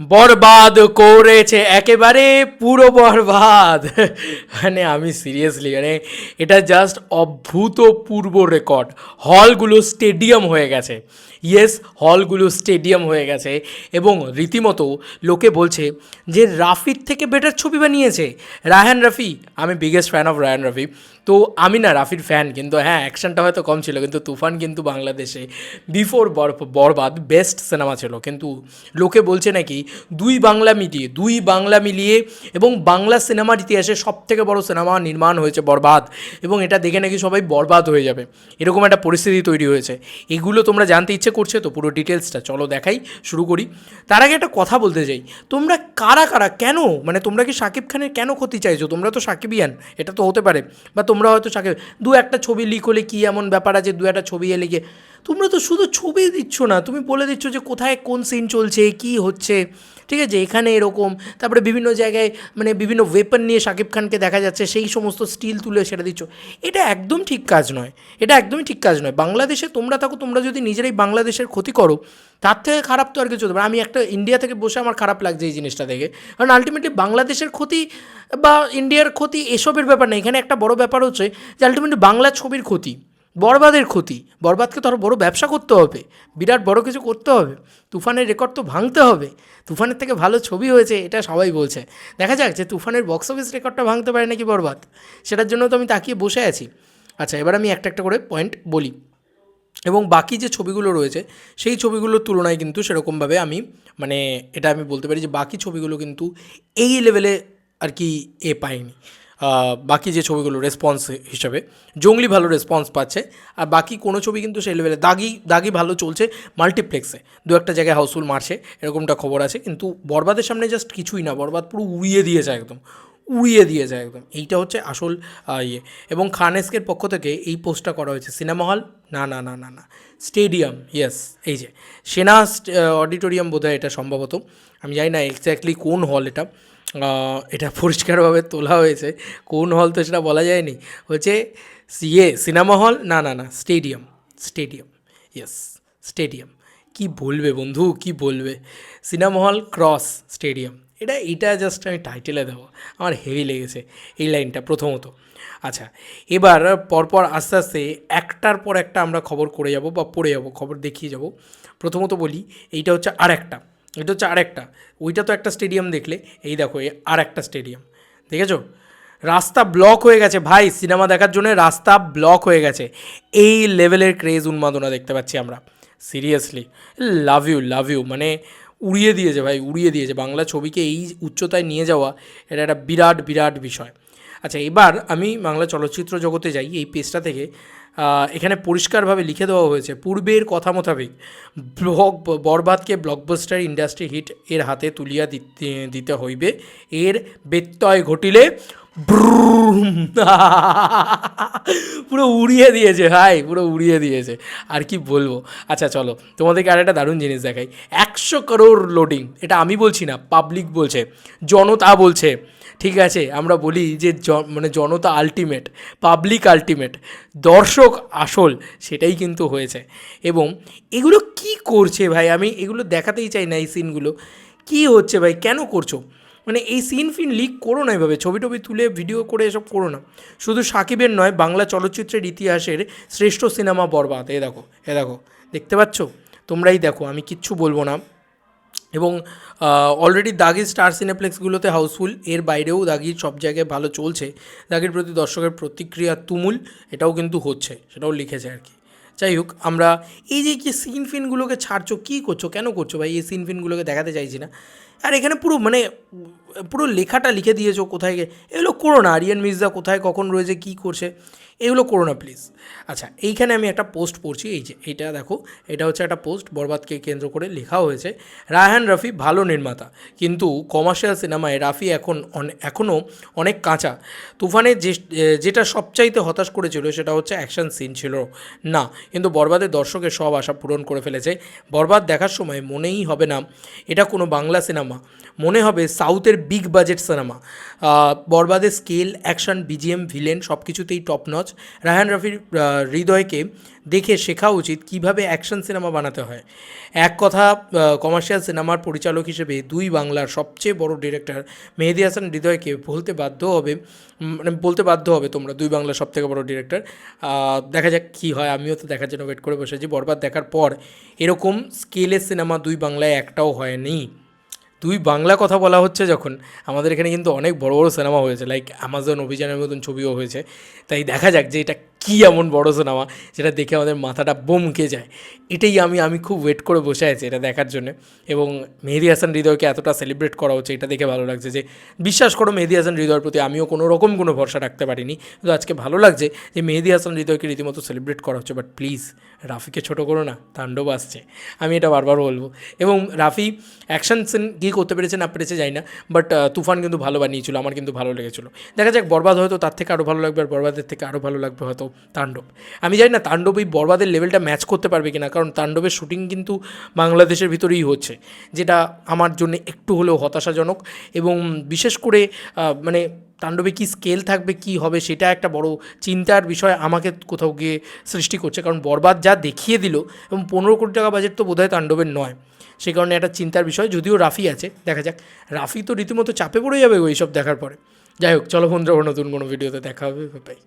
বরবাদ করেছে, একেবারে পুরো বরবাদ। মানে আমি সিরিয়াসলি মানে এটা জাস্ট অভূতপূর্ব রেকর্ড হলগুলো স্টেডিয়াম হয়ে গেছে। ইয়েস হলগুলো স্টেডিয়াম হয়ে গেছে এবং রীতিমতো লোকে বলছে যে রাফির থেকে বেটার ছবি বানিয়েছে। রায়হান রাফি, আমি biggest fan of Raihan Rafi. তো আমি না রাফির ফ্যান কিন্তু হ্যাঁ অ্যাকশনটা হয়তো কম ছিল, কিন্তু তুফান কিন্তু বাংলাদেশে বিফোর বরবাদ বেস্ট সিনেমা ছিল। কিন্তু লোকে বলছে নাকি দুই বাংলা মিলিয়ে দুই বাংলা মিলিয়ে এবং বাংলা সিনেমার ইতিহাসে সব থেকে বড় সিনেমা নির্মাণ হয়েছে বরবাদ এবং এটা দেখে নাকি সবাই বরবাদ হয়ে যাবে। এরকম একটা পরিস্থিতি তৈরি হয়েছে। এগুলো তোমরা জানতে ইচ্ছে করছে, তো পুরো ডিটেলসটা চলো দেখাই, শুরু করি। তার আগে একটা কথা বলতে চাই, তোমরা কারা কারা, কেন মানে তোমরা কি শাকিব খানের কেন ক্ষতি চাইছো? তোমরা তো সাকিবিয়ান, এটা তো হতে পারে, বা তোমরা হয়তো সাকিব, দু একটা ছবি লিক হলে কী এমন ব্যাপার আছে, দু একটা ছবি এলে গিয়ে তোমরা তো শুধু ছবি দিচ্ছ না, তুমি বলে দিচ্ছ যে কোথায় কোন সিন চলছে, কী হচ্ছে, ঠিক আছে? এখানে এরকম, তারপরে বিভিন্ন জায়গায় মানে বিভিন্ন ওয়েপন নিয়ে শাকিব খানকে দেখা যাচ্ছে, সেই সমস্ত স্টিল তুলে সেটা দিচ্ছ। এটা একদম ঠিক কাজ নয়, এটা একদমই ঠিক কাজ নয়। বাংলাদেশে তোমরা থাকো, তোমরা যদি নিজেরাই বাংলাদেশের ক্ষতি করো, তার থেকে খারাপ তো আর কিছু হতে পারে আমি একটা ইন্ডিয়া থেকে বসে আমার খারাপ লাগছে এই জিনিসটা দেখে। কারণ আলটিমেটলি বাংলাদেশের ক্ষতি বা ইন্ডিয়ার ক্ষতি এসবের ব্যাপার নেই এখানে একটা বড় ব্যাপার হচ্ছে যে আলটিমেটলি বাংলা ছবির ক্ষতি। বরবাদের ক্ষতি। বরবাদকে তো আরও বড়ো ব্যবসা করতে হবে। বিরাট বড় কিছু করতে হবে। তুফানের রেকর্ড তো ভাঙতে হবে। তুফানের থেকে ভালো ছবি হয়েছে, এটা সবাই বলছে। দেখা যাক যে তুফানের বক্স অফিস রেকর্ডটা ভাঙতে পারে নাকি বরবাদ। সেটার জন্য তো আমি তাকিয়ে বসে আছি। আচ্ছা এবার আমি একটা একটা করে পয়েন্ট বলি। এবং বাকি যে ছবিগুলো রয়েছে, সেই ছবিগুলোর তুলনায় কিন্তু সেরকমভাবে আমি মানে এটা আমি বলতে পারি যে বাকি ছবিগুলো কিন্তু এই লেভেলে আর কি এ পায়নি বাকি যে ছবিগুলো রেসপন্স হিসাবে, জঙ্গলি ভালো রেসপন্স পাচ্ছে, আর বাকি কোনো ছবি কিন্তু সেই লেভেলে দাগি দাগি ভালো চলছে মাল্টিপ্লেক্সে দু একটা জায়গায় হাউসফুল মারছে, এরকমটা খবর আছে, কিন্তু বরবাদের সামনে জাস্ট কিছুই না, বরবাদ পুরো উড়িয়ে দিয়েছে একদম। উড়িয়ে দিয়ে যায় একদম। এইটা হচ্ছে আসল ইয়ে। এবং খানেস্কের পক্ষ থেকে এই পোস্টটা করা হয়েছে। Cinema hall? না না না না না। স্টেডিয়াম ইয়েস এই যে। সেনা অডিটোরিয়াম বোধহয় এটা সম্ভবত। আমি জানি না এক্স্যাক্টলি কোন হল এটা। এটা পরিষ্কারভাবে তোলা হয়েছে। কোন হল তো সেটা বলা যায়নি। হচ্ছে ইয়ে সিনেমা হল? না না না, স্টেডিয়াম স্টেডিয়াম ইয়েস স্টেডিয়াম। কি বলবে বন্ধু? কি বলবে? Cinema hall cross stadium. এটা এটা জাস্ট আমি টাইটেলে দেবো। আমার হেভি লেগেছে এই লাইনটা প্রথমত। আচ্ছা এবার পরপর আস্তে আস্তে একটার পর একটা আমরা খবর করে যাব বা পড়ে যাব, খবর দেখিয়ে যাব। প্রথমত বলি, এইটা হচ্ছে আর একটা এটা হচ্ছে আর একটা ওইটা তো একটা স্টেডিয়াম দেখলে, এই দেখো, এই আর একটা স্টেডিয়াম দেখেছ? রাস্তা ব্লক হয়ে গেছে। ভাই সিনেমা দেখার জন্য রাস্তা ব্লক হয়ে গেছে। এই লেভেলের ক্রেজ উন্মাদনা দেখতে পাচ্ছি আমরা। Seriously love you love you মানে উড়িয়ে দিয়েছে ভাই, উড়িয়ে দিয়েছে বাংলা ছবিকে এই উচ্চতায় নিয়ে যাওয়া এটা একটা বিরাট বিরাট বিষয় আচ্ছা এবার আমি বাংলা চলচ্চিত্র জগতে যাই, এই পেজটা থেকে এখানে পরিষ্কারভাবে লিখে দেওয়া হয়েছে, পূর্বের কথা মোতাবেক ব্লক বরবাদকে ব্লকবাস্টার ইন্ডাস্ট্রি হিট এর হাতে তুলিয়া দিতে হইবে এর ব্যত্যয় ঘটিলে। পুরো উড়িয়ে দিয়েছে, ভাই, পুরো উড়িয়ে দিয়েছে। আর কি বলব? আচ্ছা চলো, তোমাদেরকে আর একটা দারুণ জিনিস দেখাই। একশো করোড় লোডিং এটা আমি বলছি না পাবলিক বলছে, জনতা বলছে, ঠিক আছে? আমরা বলি যে মানে জনতা আলটিমেট পাবলিক আলটিমেট দর্শক আসল, সেটাই কিন্তু হয়েছে। এবং এগুলো কি করছে ভাই? আমি এগুলো দেখাতেই চাই না এই সিনগুলো কি হচ্ছে ভাই? কেন করছ? মানে এই সিন ফিন লিক করো না এভাবে, ছবি টবি তুলে ভিডিও করে এসব করো না। শুধু সাকিবের নয়, বাংলা চলচ্চিত্রের ইতিহাসের শ্রেষ্ঠ সিনেমা বরবাদ। এ দেখো এ দেখো, দেখতে পাচ্ছ? তোমরাই দেখো, আমি কিচ্ছু বলব না। এবং অলরেডি দাগি স্টার সিনেপ্লেক্সগুলোতে হাউসফুল এর বাইরেও দাগির সব জায়গায় ভালো চলছে। দাগির প্রতি দর্শকের প্রতিক্রিয়া তুমুল, এটাও কিন্তু হচ্ছে, সেটাও লিখেছে আর কি। যাই হোক, আমরা এই যে কি সিন ফিনগুলোকে ছাড়ছো, কী করছ, কেন করছ ভাই? এই সিন ফিনগুলোকে দেখাতে চাইছি না। আর এখানে পুরো মানে পুরো লেখাটা লিখে দিয়েছ কোথায় এগুলো করো না, আরিয়ান মির্জা কোথায়, কখন রয়েছে, কী করছে? এগুলো করো না প্লিজ আচ্ছা এইখানে আমি একটা পোস্ট পড়ছি, এই যে এটা দেখো, এটা হচ্ছে একটা পোস্ট বরবাদকে কেন্দ্র করে লেখা হয়েছে, রায়হান রাফি ভালো নির্মাতা, কিন্তু কমার্শিয়াল সিনেমায় রাফি এখন এখনও অনেক কাঁচা। তুফানে যে যেটা সবচাইতে হতাশ করেছিল সেটা হচ্ছে অ্যাকশন সিন ছিল। না, কিন্তু বরবাদের দর্শকের সব আশা পূরণ করে ফেলেছে। বরবাদ দেখার সময় মনেই হবে না, এটা কোনো বাংলা সিনেমা মনে হবে সাউথের বিগ বাজেট সিনেমা বরবাদের স্কেল অ্যাকশন বিজিএম ভিলেন সব কিছুতেই টপ নচ রায়হান রফির হৃদয়কে দেখে শেখা উচিত কীভাবে অ্যাকশন সিনেমা বানাতে হয়। এক কথা কমার্শিয়াল সিনেমার পরিচালক হিসেবে দুই বাংলার সবচেয়ে বড় ডিরেক্টর মেহেদি হাসান হৃদয়কে বলতে বাধ্য হবে মানে বলতে বাধ্য হবে তোমরা, দুই বাংলার সবথেকে বড় ডিরেক্টর দেখা যাক কী হয়, আমিও তো দেখার জন্য ওয়েট করে বসেছি। বরবাদ দেখার পর এরকম স্কেলের সিনেমা দুই বাংলায় একটাও হয়নি। দুই বাংলা কথা বলা হচ্ছে যখন, আমাদের এখানে কিন্তু অনেক বড় বড় সিনেমা হয়েছে লাইক অ্যামাজন অভিযানের মতন ছবিও হয়েছে। তাই দেখা যাক যে এটা কী এমন বড় সিনেমা, যেটা দেখে আমাদের মাথাটা বমকে যায়। এটাই আমি আমি খুব ওয়েট করে বসে আছি এটা দেখার জন্য। এবং মেহেদি হাসান হৃদয়কে এতটা সেলিব্রেট করা হচ্ছে, এটা দেখে ভালো লাগছে যে, বিশ্বাস করো মেহেদি হাসান হৃদয়ের প্রতি আমিও কোনো রকম কোনো ভরসা রাখতে পারিনি। কিন্তু আজকে ভালো লাগছে যে মেহেদি হাসান হৃদয়কে রীতিমতো সেলিব্রেট করা হচ্ছে বাট প্লিজ রাফিকে ছোটো করো না, তাণ্ডব আসছে। আমি এটা বারবার বলব। এবং রাফি অ্যাকশন সিন কী করতে পেরেছে না পেরেছে যাই না বাট তুফান কিন্তু ভালো বানিয়েছিল, আমার কিন্তু ভালো লেগেছিল। দেখা যাক, বরবাদ হয়তো তার থেকে আরও ভালো লাগবে, আর বরবাদের থেকে আরও ভালো লাগবে হয়তো তাণ্ডব। আমি জানি না, তাণ্ডব এই বরবাদের লেভেলটা ম্যাচ করতে পারবে কিনা, কারণ তাণ্ডবের শুটিং কিন্তু বাংলাদেশের ভিতরেই হচ্ছে, যেটা আমার জন্য একটু হলেও হতাশাজনক। এবং বিশেষ করে মানে তাণ্ডবে কি স্কেল থাকবে, কি হবে, সেটা একটা বড় চিন্তার বিষয় আমাকে কোথাও গিয়ে সৃষ্টি করছে। কারণ বরবাদ যা দেখিয়ে দিল, এবং পনেরো কোটি টাকা বাজেট তো বোধহয় তাণ্ডবের নয়। সে কারণে একটা চিন্তার বিষয়, যদিও রাফি আছে, দেখা যাক। রাফি তো রীতিমতো চাপে পড়ে যাবে ওই সব দেখার পরে। যাই হোক, চলো বন্ধুরা নতুন কোনো ভিডিওতে দেখা হবে বাই